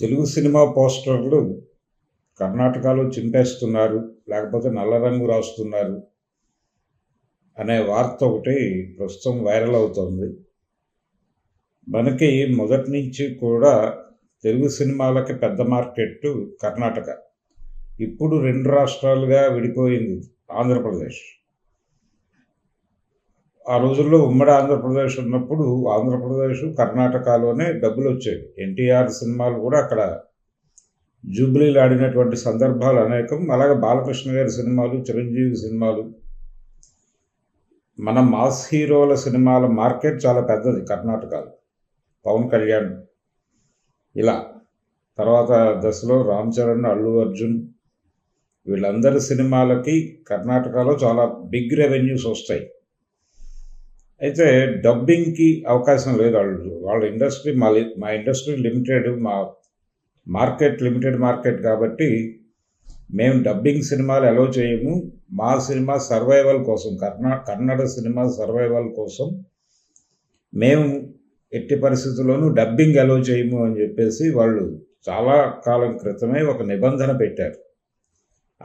Telugu cinema పోస్టర్లు కర్ణాటకలో చింపేస్తున్నారు లేకపోతే నల్ల రంగు రాస్తున్నారు అనే వార్త ఒకటి ప్రస్తుతం వైరల్ అవుతోంది. మనకి మొదటి నుంచి కూడా తెలుగు సినిమాలకి పెద్ద మార్కెట్ కర్ణాటక. ఇప్పుడు రెండు రాష్ట్రాలుగా విడిపోయింది ఆంధ్రప్రదేశ్. ఆ రోజుల్లో ఉమ్మడి ఆంధ్రప్రదేశ్ ఉన్నప్పుడు ఆంధ్రప్రదేశ్ కర్ణాటకలోనే డబ్బులు వచ్చాయి ఎన్టీఆర్ సినిమాలు కూడా అక్కడ జూబ్లీలు ఆడినటువంటి సందర్భాలు అనేకం. అలాగే బాలకృష్ణ గారి సినిమాలు చిరంజీవి సినిమాలు. మన మాస్ హీరోల సినిమాల మార్కెట్ చాలా పెద్దది కర్ణాటకలో. పవన్ కళ్యాణ్ ఇలా. తర్వాత దశలో రామ్ చరణ్ అల్లు అర్జున్. వీళ్ళందరి సినిమాలకి కర్ణాటకలో చాలా బిగ్ రెవెన్యూస్ వస్తాయి. అయితే డబ్బింగ్కి అవకాశం లేదు. వాళ్ళు వాళ్ళ ఇండస్ట్రీ మా మా ఇండస్ట్రీ లిమిటెడ్ మా మార్కెట్ లిమిటెడ్ మార్కెట్ కాబట్టి మేము డబ్బింగ్ సినిమాలు అలో చేయము. మా సినిమా సర్వైవల్ కోసం కర్ణా కన్నడ సినిమా సర్వైవల్ కోసం మేము ఎట్టి పరిస్థితుల్లోనూ డబ్బింగ్ అలో చేయము అని చెప్పేసి వాళ్ళు చాలా కాలం క్రితమే ఒక నిబంధన పెట్టారు.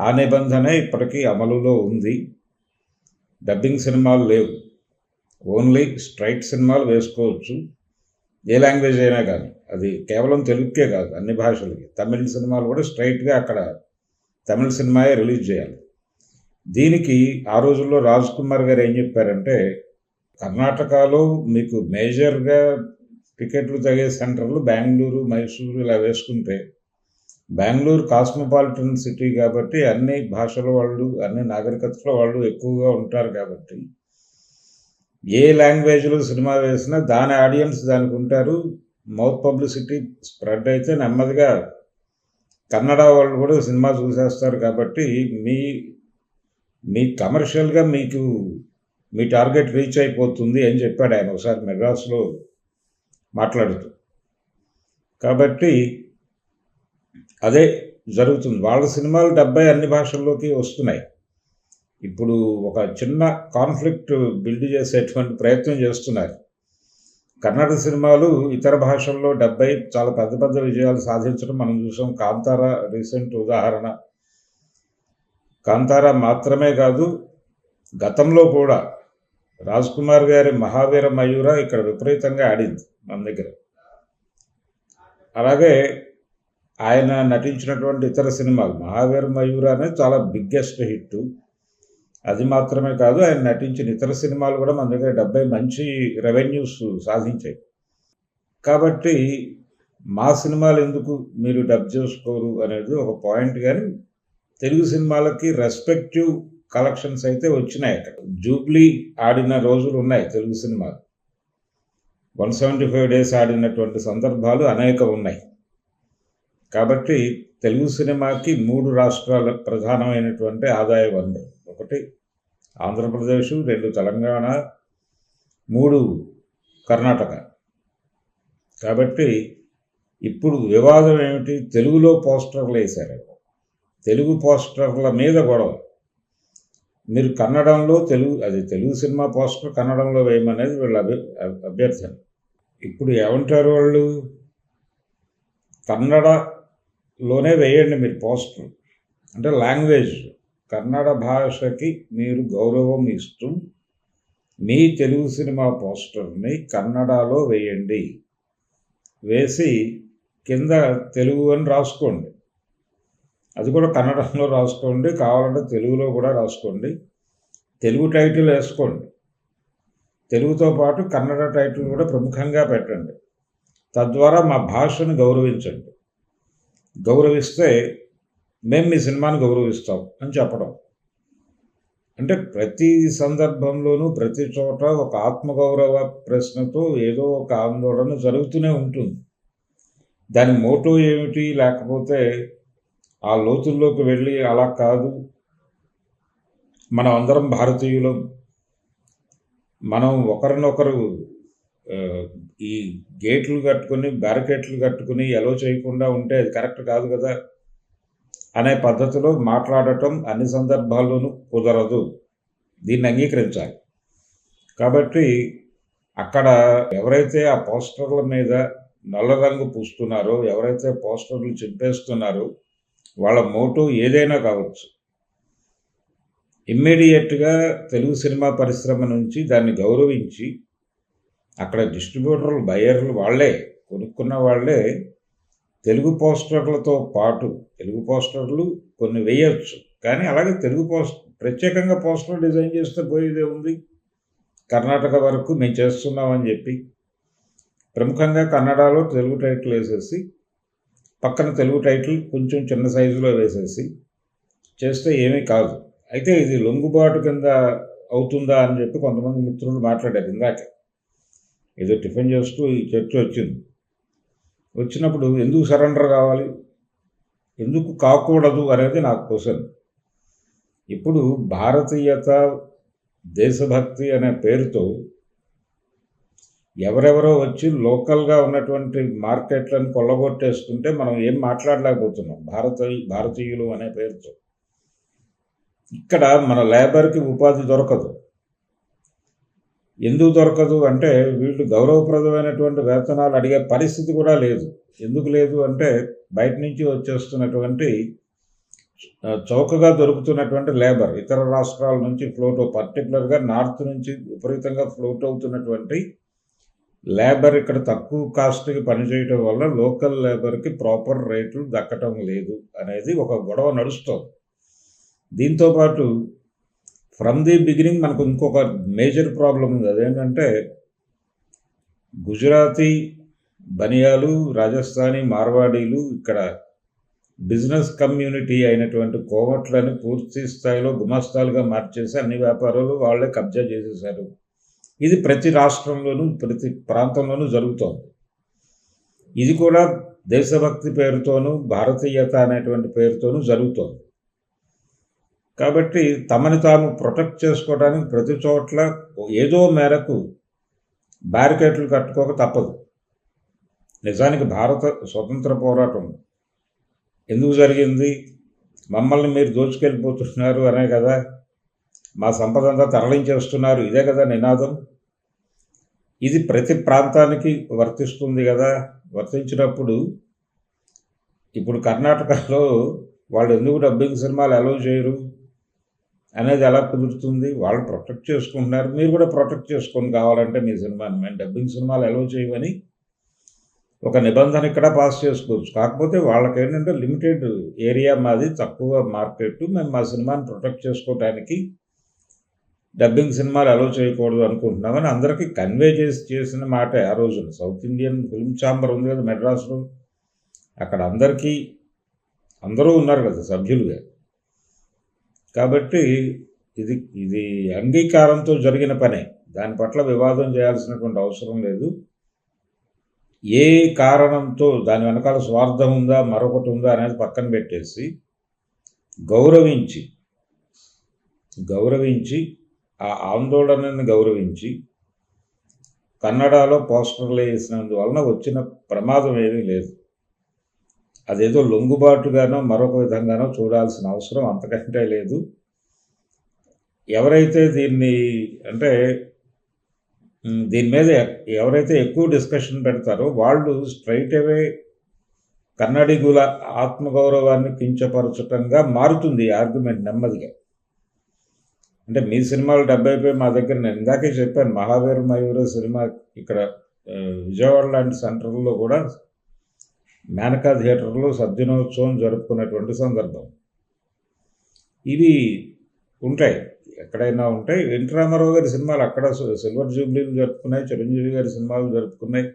ఆ నిబంధన ఇప్పటికీ అమలులో ఉంది. డబ్బింగ్ సినిమాలు లేవు. ఓన్లీ స్ట్రైట్ సినిమాలు వేసుకోవచ్చు. ఏ లాంగ్వేజ్ అయినా కానీ. అది కేవలం తెలుగుకే కాదు అన్ని భాషలకి. తమిళ సినిమాలు కూడా స్ట్రైట్గా అక్కడ తమిళ సినిమాయే రిలీజ్ చేయాలి. దీనికి ఆ రోజుల్లో రాజ్ కుమార్ గారు ఏం చెప్పారంటే కర్ణాటకలో మీకు మేజర్గా టికెట్లు తగే సెంటర్లు బెంగళూరు మైసూరు ఇలా వేసుకుంటే బెంగళూరు కాస్మోపాలిటన్ సిటీ కాబట్టి అన్ని భాషల వాళ్ళు అన్ని నాగరికతల వాళ్ళు ఎక్కువగా ఉంటారు కాబట్టి ఏ లాంగ్వేజ్లో సినిమా వేసినా దాని ఆడియన్స్ దానికి ఉంటారు. మౌత్ పబ్లిసిటీ స్ప్రెడ్ అయితే నెమ్మదిగా కన్నడ వాళ్ళు కూడా సినిమా చూసేస్తారు కాబట్టి మీ మీ కమర్షియల్గా మీకు మీ టార్గెట్ రీచ్ అయిపోతుంది అని చెప్పాడు ఆయన ఒకసారి మెడ్రాస్లో మాట్లాడుతూ. కాబట్టి అదే జరుగుతుంది. వాళ్ళ సినిమాలు డెబ్బై అన్ని భాషల్లోకి వస్తున్నాయి. ఇప్పుడు ఒక చిన్న కాన్ఫ్లిక్ట్ బిల్డ్ చేసేటువంటి ప్రయత్నం చేస్తున్నారు. కన్నడ సినిమాలు ఇతర భాషల్లో డెబ్బై చాలా పెద్ద పెద్ద విజయాలు సాధించడం మనం చూసాం. కాంతారా రీసెంట్ ఉదాహరణ. కాంతారా మాత్రమే కాదు గతంలో కూడా రాజ్ కుమార్ గారి మహావీర మయూర ఇక్కడ విపరీతంగా ఆడింది మన దగ్గర. అలాగే ఆయన నటించినటువంటి ఇతర సినిమాలు మహావీర మయూర అనేది చాలా బిగ్గెస్ట్ హిట్ అది మాత్రమే కాదు ఆయన నటించిన ఇతర సినిమాలు కూడా మన దగ్గర డెబ్బై మంచి రెవెన్యూస్ సాధించాయి. కాబట్టి మా సినిమాలు ఎందుకు మీరు డబ్ చేసుకోరు అనేది ఒక పాయింట్ కానీ తెలుగు సినిమాలకి రెస్పెక్టివ్ కలెక్షన్స్ అయితే వచ్చినాయి అక్కడ. జూబ్లీ ఆడిన రోజులు ఉన్నాయి తెలుగు సినిమాలు. వన్ సెవెంటీ ఫైవ్ డేస్ ఆడినటువంటి సందర్భాలు అనేక ఉన్నాయి. కాబట్టి తెలుగు సినిమాకి మూడు రాష్ట్రాల ప్రధానమైనటువంటి ఆదాయ వనరు ఒకటి ఆంధ్రప్రదేశ్ రెండు తెలంగాణ మూడు కర్ణాటక. కాబట్టి ఇప్పుడు వివాదం ఏమిటి? తెలుగులో పోస్టర్లు వేశారు. తెలుగు పోస్టర్ల మీద గొడవ. మీరు కన్నడంలో తెలుగు అది తెలుగు సినిమా పోస్టర్ కన్నడంలో వేయమనేది వీళ్ళ అభి అభ్యర్థన. ఇప్పుడు ఏమంటారు వాళ్ళు? కన్నడ లోనే వేయండి మీరు పోస్టర్. అంటే లాంగ్వేజ్. కన్నడ భాషకి మీరు గౌరవం ఇస్తూ మీ తెలుగు సినిమా పోస్టర్ని కన్నడలో వేయండి. వేసి కింద తెలుగు అని రాసుకోండి. అది కూడా కన్నడంలో రాసుకోండి. కావాలంటే తెలుగులో కూడా రాసుకోండి. తెలుగు టైటిల్ వేసుకోండి. తెలుగుతో పాటు కన్నడ టైటిల్ కూడా ప్రముఖంగా పెట్టండి. తద్వారా మా భాషను గౌరవించండి. గౌరవిస్తే మేము మీ సినిమాని గౌరవిస్తాం అని చెప్పడం. అంటే ప్రతి సందర్భంలోనూ ప్రతి చోట ఒక ఆత్మగౌరవ ప్రశ్నతో ఏదో ఒక ఆందోళన జరుగుతూనే ఉంటుంది. దాని మోటో ఏమిటి? లేకపోతే ఆ లోతుల్లోకి వెళ్ళి అలా కాదు. మనం అందరం భారతీయులం. మనం ఒకరినొకరు ఈ గేట్లు కట్టుకుని బ్యారికేట్లు కట్టుకుని ఎలో చేయకుండా ఉంటే అది కరెక్ట్ కాదు కదా? అనే పద్ధతిలో మాట్లాడటం అన్ని సందర్భాల్లోనూ కుదరదు. దీన్ని అంగీకరించాలి. కాబట్టి అక్కడ ఎవరైతే ఆ పోస్టర్ల మీద నల్ల రంగు పూస్తున్నారో ఎవరైతే పోస్టర్లు చింపేస్తున్నారో వాళ్ళ మోటో ఏదైనా కావచ్చు. ఇమ్మీడియట్గా తెలుగు సినిమా పరిశ్రమ నుంచి దాన్ని గౌరవించి అక్కడ డిస్ట్రిబ్యూటర్లు బయర్లు వాళ్ళే కొనుక్కున్న వాళ్ళే తెలుగు పోస్టర్లతో పాటు తెలుగు పోస్టర్లు కొన్ని వేయచ్చు. కానీ అలాగే తెలుగు పోస్ట్ ప్రత్యేకంగా పోస్టర్ డిజైన్ చేస్తే పోయేదే ఉంది. కర్ణాటక వరకు మేము చేస్తున్నామని చెప్పి ప్రముఖంగా కన్నడలో తెలుగు టైటిల్ వేసేసి పక్కన తెలుగు టైటిల్ కొంచెం చిన్న సైజులో వేసేసి చేస్తే ఏమీ కాదు. అయితే ఇది లొంగుబాటు కింద అవుతుందా అని చెప్పి కొంతమంది మిత్రులు మాట్లాడారు ఇందాక. ఏదో టిఫిన్ చేస్తూ ఈ చర్చ వచ్చింది. వచ్చినప్పుడు ఎందుకు సరెండర్ కావాలి? ఎందుకు కాకూడదు అనేది నాకు క్వశ్చన్. ఇప్పుడు భారతీయత దేశభక్తి అనే పేరుతో ఎవరెవరో వచ్చి లోకల్గా ఉన్నటువంటి మార్కెట్లను కొల్లగొట్టేస్తుంటే మనం ఏం మాట్లాడలేకపోతున్నాం. భారత భారతీయులు అనే పేరుతో. ఇక్కడ మన లేబర్కి ఉపాధి దొరకదు. ఎందుకు దొరకదు అంటే వీళ్ళు గౌరవప్రదమైనటువంటి వేతనాలు అడిగే పరిస్థితి కూడా లేదు. ఎందుకు లేదు అంటే బయట నుంచి వచ్చేస్తున్నటువంటి చౌకగా దొరుకుతున్నటువంటి లేబర్ ఇతర రాష్ట్రాల నుంచి ఫ్లోట్ పర్టికులర్గా నార్త్ నుంచి విపరీతంగా ఫ్లోట్ అవుతున్నటువంటి లేబర్ ఇక్కడ తక్కువ కాస్ట్కి పనిచేయడం వల్ల లోకల్ లేబర్కి ప్రాపర్ రేట్లు దక్కటం లేదు అనేది ఒక గొడవ నడుస్తుంది. దీంతోపాటు ఫ్రమ్ ది బిగినింగ్ మనకు ఇంకొక మేజర్ ప్రాబ్లం ఉంది. అదేంటంటే గుజరాతీ బనియాలు రాజస్థానీ మార్వాడీలు ఇక్కడ బిజినెస్ కమ్యూనిటీ అయినటువంటి కోవట్లని పూర్తి స్థాయిలో గుమస్తాలుగా మార్చేసి అన్ని వ్యాపారాలు వాళ్ళే కబ్జా చేసేశారు. ఇది ప్రతి రాష్ట్రంలోనూ ప్రతి ప్రాంతంలోనూ జరుగుతోంది. ఇది కూడా దేశభక్తి పేరుతోనూ భారతీయత అనేటువంటి పేరుతోనూ జరుగుతోంది. కాబట్టి తమని తాము ప్రొటెక్ట్ చేసుకోవడానికి ప్రతి చోట్ల ఏదో మేరకు బ్యారికేట్లు కట్టుకోక తప్పదు. నిజానికి భారత స్వతంత్ర పోరాటం ఎందుకు జరిగింది? మమ్మల్ని మీరు దోచుకెళ్ళిపోతున్నారు అనే కదా. మా సంపద అంతా తరలించేస్తున్నారు. ఇదే కదా నినాదం. ఇది ప్రతి ప్రాంతానికి వర్తిస్తుంది కదా. వర్తించినప్పుడు ఇప్పుడు కర్ణాటకలో వాళ్ళు ఎందుకు డబ్బింగ్ సినిమాలు అలౌ చేయరు? అనేది ఎలా కుదురుతుంది? వాళ్ళు ప్రొటెక్ట్ చేసుకుంటున్నారు. మీరు కూడా ప్రొటెక్ట్ చేసుకొని కావాలంటే మీ సినిమాని మేము డబ్బింగ్ సినిమాలు ఎలా చేయమని ఒక నిబంధన ఇక్కడ పాస్ చేసుకోవచ్చు. కాకపోతే వాళ్ళకి ఏంటంటే లిమిటెడ్ ఏరియా మాది తక్కువ మార్కెట్ మేము మా సినిమాని ప్రొటెక్ట్ చేసుకోవడానికి డబ్బింగ్ సినిమాలు అలో చేయకూడదు అనుకుంటున్నామని అందరికీ కన్వే చేసి చేసిన మాట ఆ రోజున. సౌత్ ఇండియన్ ఫిల్మ్ ఛాంబర్ ఉంది కదా మెడ్రాస్లో. అక్కడ అందరికీ అందరూ ఉన్నారు కదా సభ్యులుగా. కాబట్టి ఇది ఇది అంగీకారంతో జరిగిన పనే. దాని పట్ల వివాదం చేయాల్సినటువంటి అవసరం లేదు. ఏ కారణంతో దాని వెనకాల స్వార్థం ఉందా మరొకటి ఉందా అనేది పక్కన పెట్టేసి గౌరవించి గౌరవించి ఆ ఆందోళనని గౌరవించి కన్నడలో పోస్టర్లు వేసినందువలన వచ్చిన ప్రమాదం ఏమీ లేదు. అదేదో లొంగుబాటుగానో మరొక విధంగానో చూడాల్సిన అవసరం అంతకంటే లేదు. ఎవరైతే దీన్ని అంటే దీని మీద ఎవరైతే ఎక్కువ డిస్కషన్ పెడతారో వాళ్ళు స్ట్రైట్ అవే కన్నడిగుల ఆత్మగౌరవాన్ని కించపరచటంగా మారుతుంది ఈ ఆర్గ్యుమెంట్ నెమ్మదిగా. అంటే మీ సినిమాలు డెబ్బై అయిపోయి మా దగ్గర నేను ఇందాకే చెప్పాను మహావీర మయూర సినిమా ఇక్కడ విజయవాడ లాంటి సెంటర్లో కూడా మేనకా థియేటర్లో సద్దినోత్సవం జరుపుకునేటువంటి సందర్భం. ఇవి ఉంటాయి. ఎక్కడైనా ఉంటాయి. వెంకటరామారావు గారి సినిమాలు అక్కడ సిల్వర్ జూబ్లీలు జరుపుకున్నాయి. చిరంజీవి గారి సినిమాలు జరుపుకున్నాయి.